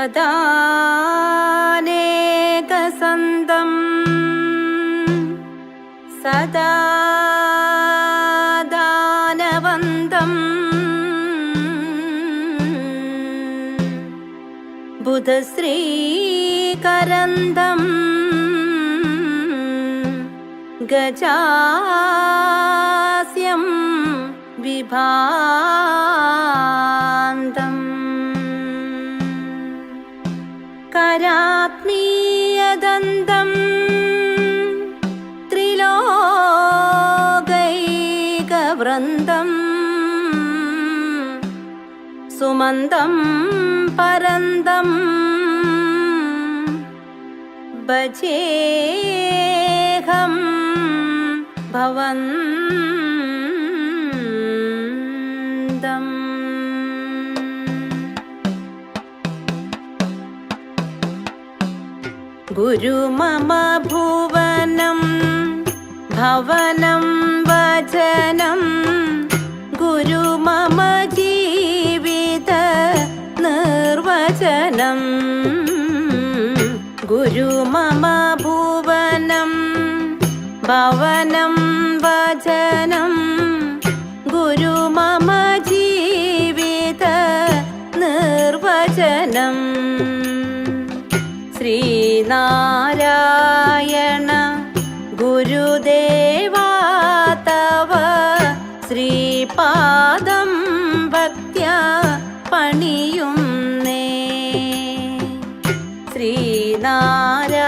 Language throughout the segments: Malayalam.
തദാനേകസന്തം സദാ ദാനവന്തം ബുധശ്രീകരന്തം. ഗജാസ്യം വിഭാന്തം കരാത്മീയദന്തം. ത്രിലോകൈകവൃന്ദം. സുമന്തം പരന്തം. ഭജേഹം ഭവന്തം. ഗുരു മമ ഭുവനം ഭവനം വചനം. ഗുരു മമ ജീവിത നിർവചനം. ഗുരു മമ ഭുവനം ഭവനം വചനം. ഗുരു മമ ജീവിത നിർവചനം. ശ്രീനാരായണ ഗുരുദേവാ തവ ശ്രീപാദം ഭക്യ പണിയുന്നേ. ശ്രീനാരായണ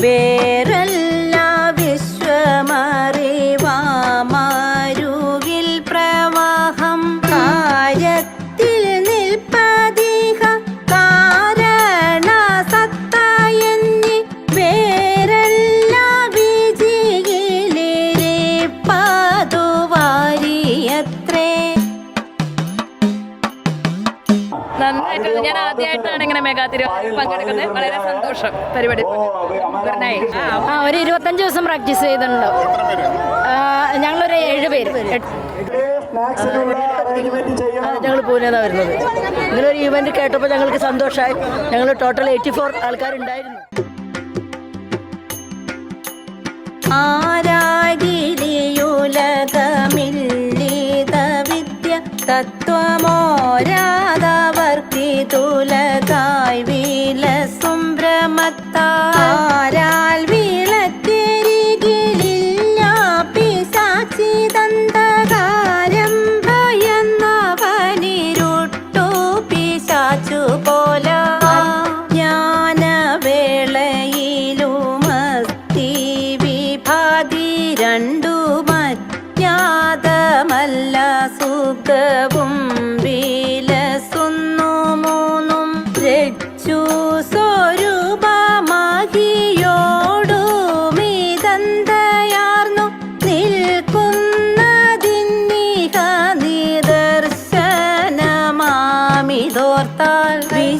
baby. നന്നായിട്ട് ഞാൻ ആദ്യമായിട്ടാണ് ഇങ്ങനെ മെഗാ തിരുവാതിര പങ്കെടുക്കുന്നത്. വളരെ സന്തോഷം. പരിപാടി. ആ, ഒരു ഇരുപത്തഞ്ച് ദിവസം പ്രാക്ടീസ് ചെയ്തിട്ടുണ്ടോ. ഞങ്ങളൊരു ഏഴ് പേര്. ഞങ്ങൾ പൂനെന്നാണ് വരുന്നത്. ഇങ്ങനൊരു ഇവന്റ് കേട്ടപ്പോൾ ഞങ്ങൾക്ക് സന്തോഷമായി ഞങ്ങൾ ടോട്ടൽ എയ്റ്റി ഫോർ ആൾക്കാരുണ്ടായിരുന്നു. ആരാഗിരിയുലകമില്ലിത വിദ്യ തത്വമോരാതവർക്കിതുലകായി தூலகாய் வீல சும்பிரமத்தாரால்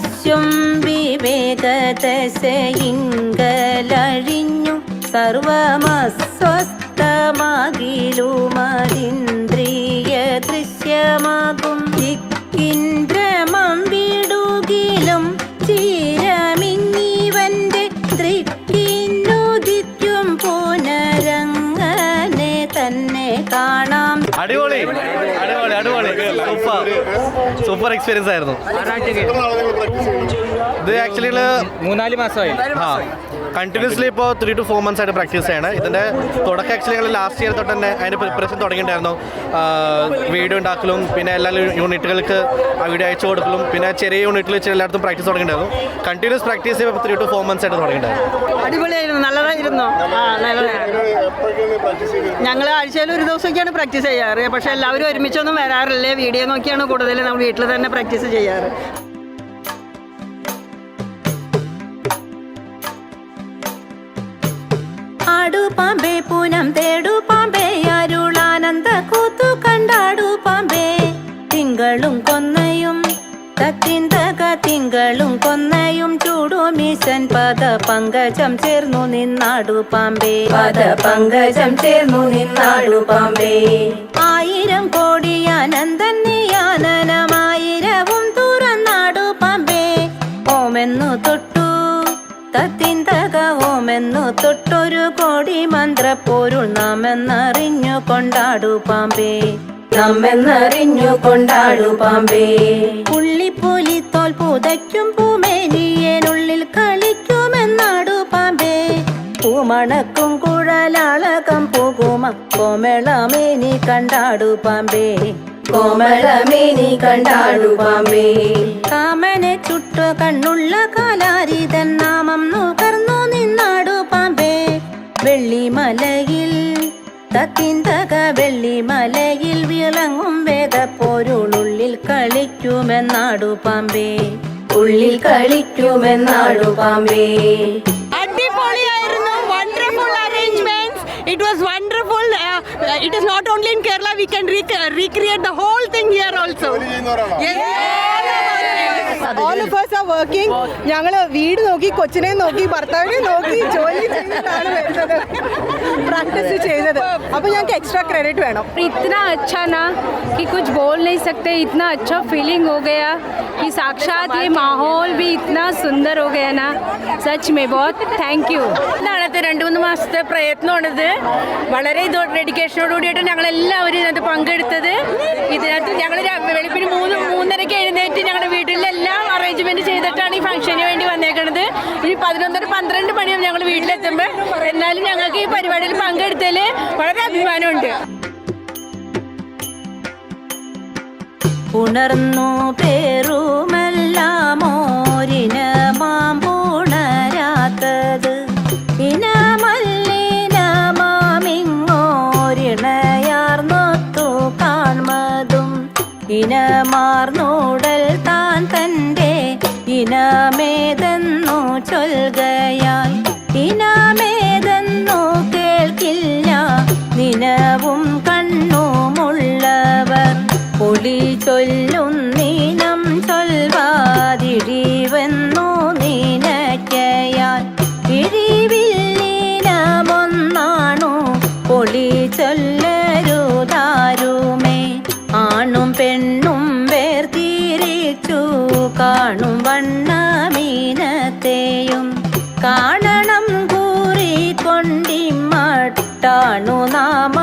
നിദർശനമാമിതോർത്താൽ വിവേകതസയിങ്കലഴിഞ്ഞു സർവമസ്വസ്ഥമാകിലുമതിന്ദ്രിയ ദൃശ്യമാകും. ഇന്ദ്രമം വിടുകിലും ചീരമിങ്ങിവന്റെ ദൃക്കിന്നുദിത്യം പുനരങ്ങനെ തന്നെ കാണാം. അടിപൊളി. അടിപൊളി. സൂപ്പർ. സൂപ്പർ എക്സ്പീരിയൻസ് ആയിരുന്നു. ഇത് ആക്ച്വലി മൂന്നാൽ മാസമായി. ആ കണ്ടിന്യൂസ്ലി ഇപ്പോൾ ത്രീ ടു ഫോർ മന്ത്സ് ആയിട്ട് പ്രാക്ടീസ് ചെയ്യണം. ഇതിന്റെ തുടക്കം ആക്ച്വലി ഞങ്ങൾ ലാസ്റ്റ് ഇയർ തൊട്ട് തന്നെ അതിന്റെ പ്രിപ്പറേഷൻ തുടങ്ങിയിട്ടുണ്ടായിരുന്നു. വീഡിയോ ഉണ്ടാക്കലും പിന്നെ എല്ലാ യൂണിറ്റുകൾക്ക് ആ വീഡിയോ അയച്ചു കൊടുക്കലും പിന്നെ ചെറിയ യൂണിറ്റിൽ എല്ലായിടത്തും പ്രാക്ടീസ് തുടങ്ങിയിട്ടുണ്ടായിരുന്നു. കണ്ടിന്യൂസ് പ്രാക്ടീസ് ചെയ്യുമ്പോൾ ത്രീ ടു ഫോർ മന്ത്സ് ആയിട്ട് തുടങ്ങിയിട്ടുണ്ടായിരുന്നു. ഞങ്ങൾ ആഴ്ചയിൽ ഒരു ദിവസമൊക്കെയാണ് പ്രാക്ടീസ് ചെയ്യാറ്. പക്ഷേ എല്ലാവരും ഒരുമിച്ചൊന്നും വരാറില്ല. വീഡിയോ നോക്കിയാണ് കൂടുതൽ നമ്മൾ വീട്ടിൽ തന്നെ പ്രാക്ടീസ് ചെയ്യാറ്. പാമ്പേ പൂനം തേടു പാമ്പേ അരുളാനന്ദ കൂത്തു കണ്ടാടു പാമ്പേ. തിങ്കളും കൊന്നയും തത്തിന്തക തിങ്കളും കൊന്നയും ചൂടുമീശൻ പദ പങ്കജം ചേർന്നു നിന്നാടു പാമ്പേ. പദ പങ്കജം ചേർന്നു നിന്നാടു പാമ്പേ. ആയിരം കോടി ആനന്ദൻ നീ ആനനമായിരവും തുറന്നാടു പാമ്പേ. ഓമെന്നു തൊട്ടു തത്തിന്തക ഓമെന്നു തൊട്ടൊരു കോടി മന്ത്രപ്പൊരുൾ നാമെന്നറിഞ്ഞു കൊണ്ടാടു പാമ്പേ. നമ്മെന്നറിഞ്ഞു കൊണ്ടാടു പാമ്പേ. പുള്ളിപ്പുലി തോൽ പുതയ്ക്കും പൂമേനിയനുള്ളിൽ കളിക്കുമെന്നാടു പാമ്പേ. പൂമണക്കും കുഴലാളകം പോകുമ കോമളമേനി കണ്ടാടു പാമ്പേ. കോമളമേനി കണ്ടാടു പാമ്പേ. കാമനെ ചുട്ടു കണ്ണുള്ള കാലാരിതൻ നാമം നുകർന്നു നിന്നാടു പാമ്പേ. വെള്ളിമലയിൽ തത്തിന്തക വെള്ളിമലയിൽ വിളങ്ങും വേദപ്പോരുള്ളിൽ കളിക്കുമെന്നാടു പാമ്പേ. ഉള്ളിൽ കളിക്കുമെന്നാടു പാമ്പേ. അടിപൊളിയായിരുന്നു wonderful arrangements it was it is not only in Kerala we can recreate the whole thing here also all of us are working ഞങ്ങൾ വീട് നോക്കി കൊച്ചിനെ നോക്കി ഭർത്താവിനെ നോക്കി ജോലി ചെയ്തിട്ടാണ് വരുന്നത് പ്രാക്ടീസ് ചെയ്യുന്നത് അപ്പൊ ഞങ്ങൾക്ക് എക്സ്ട്രാ ക്രെഡിറ്റ് വേണം इतना अच्छा ना कि कुछ बोल नहीं सकते इतना अच्छा फीलिंग हो गया कि साक्षात ये माहौल भी इतना सुंदर हो गया ना सच में बहुत थैंक यू നാളത്തെ രണ്ട് മൂന്ന് മാസത്തെ പ്രയത്നമാണിത് വളരെ ഇതോ ഡെഡിക്കേഷനോട് കൂടിയിട്ട് ഞങ്ങൾ എല്ലാവരും ഇതിനകത്ത് പങ്കെടുത്തത് ഇതിനകത്ത് ഞങ്ങൾ വെളുപ്പിന് മൂന്ന് മൂന്നരയ്ക്ക് എഴുന്നേറ്റ് ഞങ്ങളുടെ വീട്ടിലെല്ലാം അറേഞ്ച്മെന്റ് ചെയ്തിട്ടാണ് ഈ ഫംഗ്ഷന് വേണ്ടി വന്നേക്കണത് ഇനി പതിനൊന്നര പന്ത്രണ്ട് മണിയാവും ഞങ്ങൾ വീട്ടിലെത്തുമ്പോൾ എന്നാലും ഞങ്ങൾക്ക് ഈ പരിപാടിയിൽ പങ്കെടുത്തതിൽ വളരെ അഭിമാനമുണ്ട് ഉണർന്നു പേറുമെല്ലാം ഓരിന മാമ്പുണരാത്തത് ഇനമല്ലിനമാമിങ്ങോരിണയാർന്നൊത്തു കാൺമതും. ഇനമാർന്നൂടൽ താൻ തന്റെ ഇനമേതെന്നു ചൊൽകയായി പൊളി ചൊല്ലരുതാരുമേ ആണും പെണ്ണും വേർതിരിച്ചു കാണും വണ്ണമീനത്തെയും. കാണണം കൂറിക്കൊണ്ടിമട്ടാണു നാം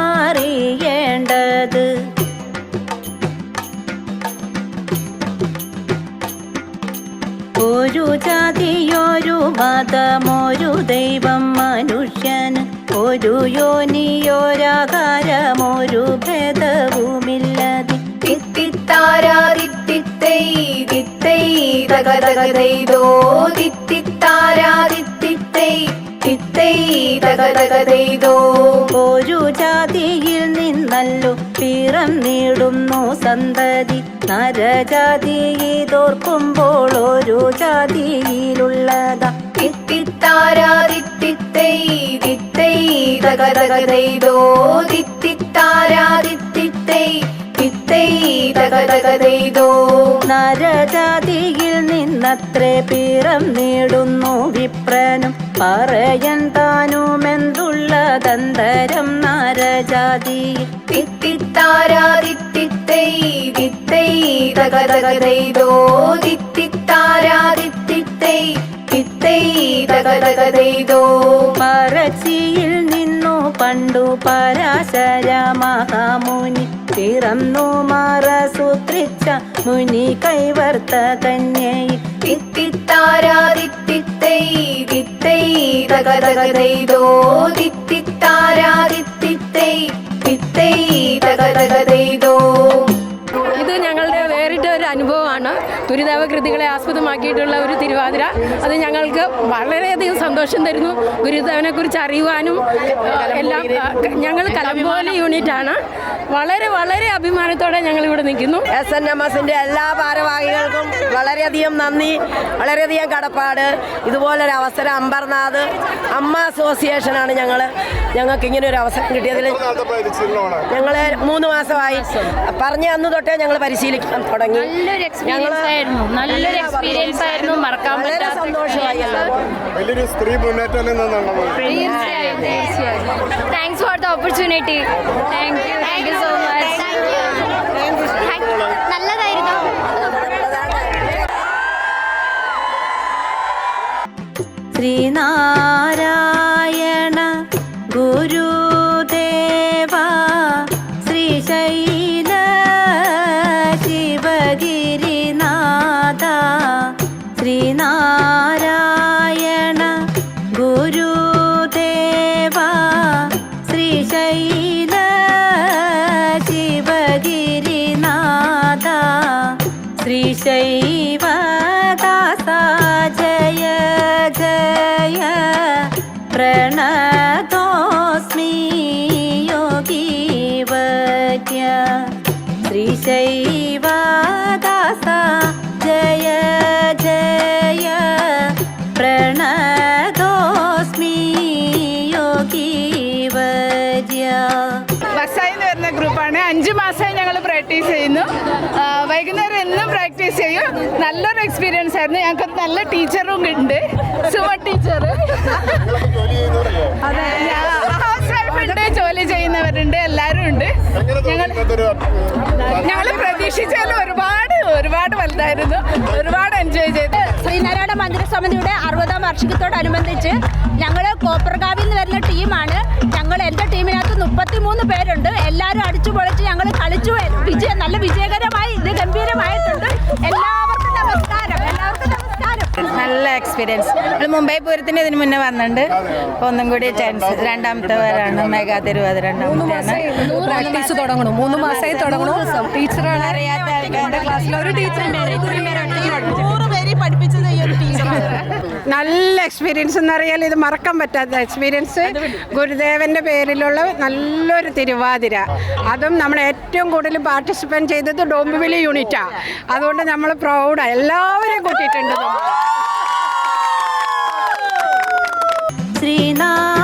ജാതിയൊരു മതമൊരു ദൈവം മനുഷ്യന് ഒരു യോനിയോരാകാരമൊരു ഭേദവുമില്ലതി. ഒരു ജാതിയിൽ നിന്നല്ലോ നേടുന്നു സന്തതി. നരജാതിയിതോർക്കുമ്പോൾ ഒരു ജാതിയിലുള്ളതാ തിത്തിത്താരാതിത്തിത്തൈ തിത്തൈ തകതകതൈതോ തിത്തിത്താരാതിത്തിത്തൈ തിത്തൈ തകതകതൈതോ നരജാതിയിൽ നിന്നത്രേ പിറന്നിടുന്നു വിപ്രനും. പറയൻ താനുമെന്തുള്ളതന്തരം നരജാതി. തിത്തിത്താരാതിത്തിത്തൈ തിത്തൈ തകതകതൈതോ തിത്തിത്താരാതിത്തിത്തൈ പറച്ചിയിൽ നിന്നു പണ്ടു പരാശര മഹാമുനി പിറന്നു മറസൂത്രിച്ച മുനി കൈവർത്ത കന്യയിൽ. തിത്തിത്താരാതിത്തിത്തൈ ഇത് ഞങ്ങളുടെ വേറിട്ട ഒരു അനുഭവമാണ് ദുരിതാവ കൃതികളെ ആസ്പദമാക്കിയിട്ടുള്ള ഒരു തിരുവാതിര. അത് ഞങ്ങൾക്ക് വളരെയധികം സന്തോഷം തരുന്നു. ഗുരുദേവനെ കുറിച്ച് അറിയുവാനും എല്ലാം ഞങ്ങൾ കലംപോലെ യൂണിറ്റ് ആണ്. വളരെ വളരെ അഭിമാനത്തോടെ ഞങ്ങൾ ഇവിടെ നിൽക്കുന്നു. എസ് എൻ എം എസിന്റെ എല്ലാ ഭാരവാഹികൾക്കും വളരെയധികം നന്ദി വളരെയധികം കടപ്പാട്. ഇതുപോലൊരു അവസരം അമ്പർനാഥ് അമ്മ അസോസിയേഷനാണ് ഞങ്ങൾ ഞങ്ങൾക്ക് ഇങ്ങനെ ഒരു അവസരം കിട്ടിയതിൽ ഞങ്ങൾ മൂന്ന് മാസമായി. പറഞ്ഞ അന്ന് തൊട്ടേ ഞങ്ങൾ പരിശീലിക്കാൻ തുടങ്ങി. നല്ലൊരു എക്സ്പീരിയൻസ് ആയിരുന്നു. നല്ലൊരു എക്സ്പീരിയൻസ് ആയിരുന്നു. മറക്കാൻ പറ്റാത്ത സന്തോഷമായി വലിയൊരു സ്ത്രീ മുന്നേറ്റം thanks for the opportunity thank you thank you so much നല്ലതായിരുന്നു. ശ്രീനാരായണ എക്സ്പീരിയൻസ് ആയിരുന്നു. ഞങ്ങൾക്ക് നല്ല ടീച്ചറും ഉണ്ട്. സുമ ടീച്ചർ. ഹൗസ് വൈഫ് ഉണ്ട് ജോലി ചെയ്യുന്നവരുണ്ട് എല്ലാവരും ഉണ്ട്. ഞങ്ങൾ ഞങ്ങൾ പ്രതീക്ഷിച്ചാൽ ഒരുപാട് ഒരുപാട് വലുതായിരുന്നു. ഒരുപാട് എൻജോയ് ചെയ്ത്. ശ്രീനാരായണ മന്ദിര സമിതിയുടെ അറുപതാം വാർഷികത്തോടനുബന്ധിച്ച് ഞങ്ങൾ കോപ്പർകാവിൽ നിന്ന് വരുന്ന ടീമാണ്. ഞങ്ങൾ എന്റെ ടീമിനകത്ത് മുപ്പത്തി മൂന്ന് പേരുണ്ട്. എല്ലാവരും അടിച്ചു പൊളിച്ച് ഞങ്ങൾ കളിച്ചു. വിജയം നല്ല വിജയകരമായി ഇത് ഗംഭീരമായിട്ടുണ്ട്. എക്സ്പീരിയൻസ് നമ്മൾ മുംബൈ പൂരത്തിന് ഇതിന് മുന്നേ വന്നിട്ടുണ്ട്. അപ്പോൾ ഒന്നും കൂടി ചാൻസ് രണ്ടാമത്തെ പേരാണ് മേഘാ തിരുവാതിര പ്രാക്ടീസ് തുടങ്ങണം മൂന്ന് മാസമായി തുടങ്ങണം ടീച്ചറാണ് അറിയാത്ത ആൾക്കാരുടെ ക്ലാസ്സിൽ ഒരു ടീച്ചർ പഠിപ്പിച്ചത് ഈ ഒരു ടീച്ചറാണ് നല്ല എക്സ്പീരിയൻസ് എന്ന് അറിയാൽ ഇത് മറക്കാൻ പറ്റാത്ത എക്സ്പീരിയൻസ് ഗുരുദേവന്റെ പേരിലുള്ള നല്ലൊരു തിരുവാതിര. അതും നമ്മൾ ഏറ്റവും കൂടുതൽ പാർട്ടിസിപ്പേറ്റ് ചെയ്തത് ഡോംബിവിലി യൂണിറ്റാണ് അതുകൊണ്ട് നമ്മൾ പ്രൗഡാണ് എല്ലാവരെയും കൂട്ടിയിട്ടുണ്ട്. നമ്മൾ श्रीना